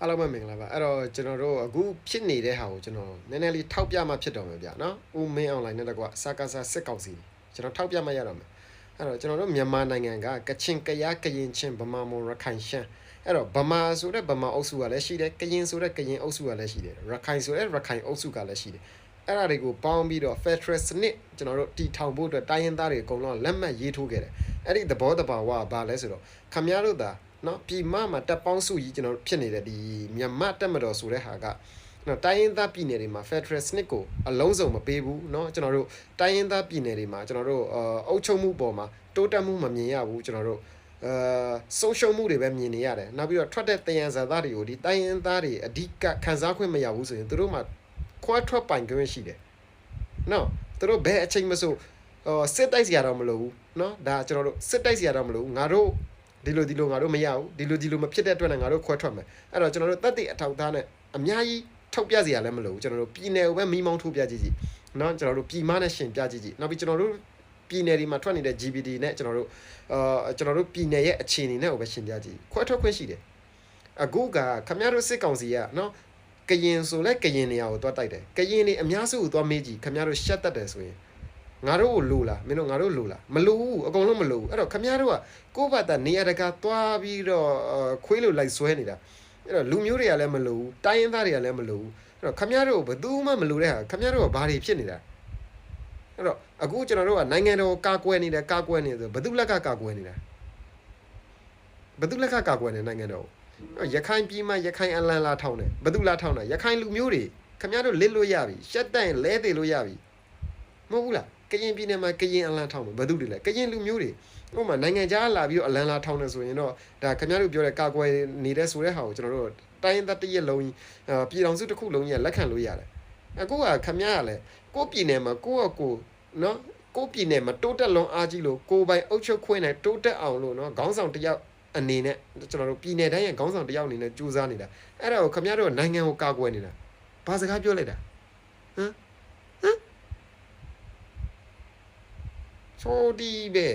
အားလုံးပဲမင်္ဂလာပါအဲ့တော့ကျွန်တော်တို့အခုဖြစ်နေတဲ့ဟာကိုကျွန်တော်နည်းနည်းလေးထောက်ပြမှဖြစ်တော့မယ်ဗျာနော်ဦးမင်းအွန်လိုင်းနဲ့တကွစကားစားစစ်ကောက်စီကျွန်တော်ထောက်ပြမှရတော့မယ်အဲ့တော့ကျွန်တော်တို့မြန်မာနိုင်ငံကကချင်ကယားကရင်ချင်းဗမာမွန်ရခိုင်ရှမ်းအဲ့တော့ဗမာဆိုတဲ့ဗမာအုပ်စုကလည်းရှိတယ်ကရင်ဆိုတဲ့ကရင်အုပ်စုကလည်းရှိတယ်ရခိုင်ဆိုတဲ့ရခိုင်အုပ်စုကလည်းရှိတယ်အဲ့ဒါတွေကိုပေါင်းပြီးတော့ Federal စနစ်ကျွန်တော်တို့တီထောင်ဖို့အတွက်တိုင်းရင်းသားတွေအကုန်လုံးလက်မှတ်ရေးထိုးခဲ့တယ်အဲ့ဒီသဘောတဘာဝကဘာလဲဆိုတော့ခမရတို့သာ နော်ပြည်မမှာတက်ပေါင်းစုကြီးကျွန်တော်တို့ဖြစ်နေတဲ့ဒီမြန်မာတက်မတော်ဆိုတဲ့ဟာကနော်တိုင်းရင်းသားပြည်နယ်တွေမှာ Federal စနစ်ကိုအလုံးစုံမပေးဘူးเนาะကျွန်တော်တို့တိုင်းရင်းသားပြည်နယ်တွေမှာကျွန်တော်တို့အအုပ်ချုပ်မှုပေါ်မှာတိုးတက်မှုမမြင်ရဘူးကျွန်တော်တို့အဲဆုံးရှုံးမှုတွေပဲမြင်နေရတယ်နောက်ပြီးတော့ထွက်တဲ့တယံဇာသားတွေကိုဒီတိုင်းရင်းသားတွေအဓိကခံစားခွင့်မရဘူးဆိုရင်သူတို့မှာခွဲထွက်ပိုင်ခွင့်ရှိတယ်နော်သူတို့ဘယ်အချိန်မဆိုဟိုစစ်တိုက်စရာတော့မလိုဘူးเนาะဒါကျွန်တော်တို့စစ်တိုက်စရာတော့မလိုဘူးငါတို့ ဒီလိုဒီလိုငါတို့မရဘူးဒီလိုဒီလိုမဖြစ်တဲ့အတွက်လည်းငါတို့ခွဲထွက်မယ်အဲ့တော့ကျွန်တော်တို့တက်တဲ့အထောက်အထားနဲ့အများကြီးထုတ်ပြစရာလည်းမလိုဘူးကျွန်တော်တို့ပြည်နယ်ကိုပဲမိမောင်းထုတ်ပြကြည့်ကြည့်เนาะကျွန်တော်တို့ပြည်မနဲ့ရှင်ပြကြည့်ကြည့်နောက်ပြီးကျွန်တော်တို့ပြည်နယ်ဒီမှာထွက်နေတဲ့ GBD နဲ့ကျွန်တော်တို့အာကျွန်တော်တို့ပြည်နယ်ရဲ့အခြေအနေနဲ့ကိုပဲရှင်ပြကြည့်ခွဲထွက်ခွင့်ရှိတယ်အခုကခမရတို့စစ်ကောင်စီကเนาะကရင်ဆိုလဲကရင်နေရာကိုတွားတိုက်တယ်ကရင်နေအများစုကိုတွားမေးကြည့်ခမရတို့ရှက်တတ်တယ်ဆိုရင် ငါတို့ကိုလိုလားမင်းတို့ငါတို့လိုလားမလိုဘူးအကုန်လုံးမလိုဘူးအဲ့တော့ခမရတို့ကကိုယ့်ဘာသာနေရာတကာတွားပြီးတော့ခွေးလိုလိုက်ဆွဲနေတာအဲ့တော့လူမျိုးတွေကလည်းမလိုဘူးတိုင်းရင်းသားတွေကလည်းမလိုဘူးအဲ့တော့ခမရတို့ဘယ်သူမှမလိုတဲ့ဟာခမရတို့ကဘာတွေဖြစ်နေတာအဲ့တော့အခုကျွန်တော်တို့ကနိုင်ငံတော်ကာကွယ်နေတယ်ကာကွယ်နေတယ်ဆိုဘယ်သူလက်ကကာကွယ်နေတာဘယ်သူလက်ကကာကွယ်နေနိုင်ငံတော်ကိုရခိုင်ပြည်မှာရခိုင်အလန်လာထောင်းတယ်ဘယ်သူလာထောင်းတာရခိုင်လူမျိုးတွေခမရတို့လစ်လို့ရပြီရှက်တိုင်လဲသေးလို့ရပြီမဟုတ်ဘူးလား ကရင်ပြည်နယ်မှာကရင်အလန်ထောင်းတယ်ဘယ်သူတွေလဲကရင်လူမျိုးတွေဥပမာနိုင်ငံခြားလာပြီးတော့အလန်လာထောင်းတယ်ဆိုရင်တော့ဒါခမရတို့ပြောတဲ့ကာကွယ်နေတဲ့ဆိုတဲ့ဟာကိုကျွန်တော်တို့တိုင်းသက်တရက်လုံးပြည်တော်စုတစ်ခုလုံးကြီးလက်ခံလို့ရတယ်အခုကခမရကလည်းကိုယ့်ပြည်နယ်မှာကိုယ့်အကိုနော်ကိုယ့်ပြည်နယ်မှာတိုးတက်လုံးအားကြီးလို့ကိုယ်ပိုင်အုပ်ချုပ်ခွင့်နဲ့တိုးတက်အောင်လို့နော်ခေါင်းဆောင်တယောက်အနေနဲ့ကျွန်တော်တို့ပြည်နယ်တိုင်းရဲ့ခေါင်းဆောင်တယောက်အနေနဲ့ကြိုးစားနေတာအဲ့ဒါကိုခမရတို့နိုင်ငံကိုကာကွယ်နေတာဘာစကားပြောလိုက်တာဟမ် ဟမ်ချိုဒီပဲ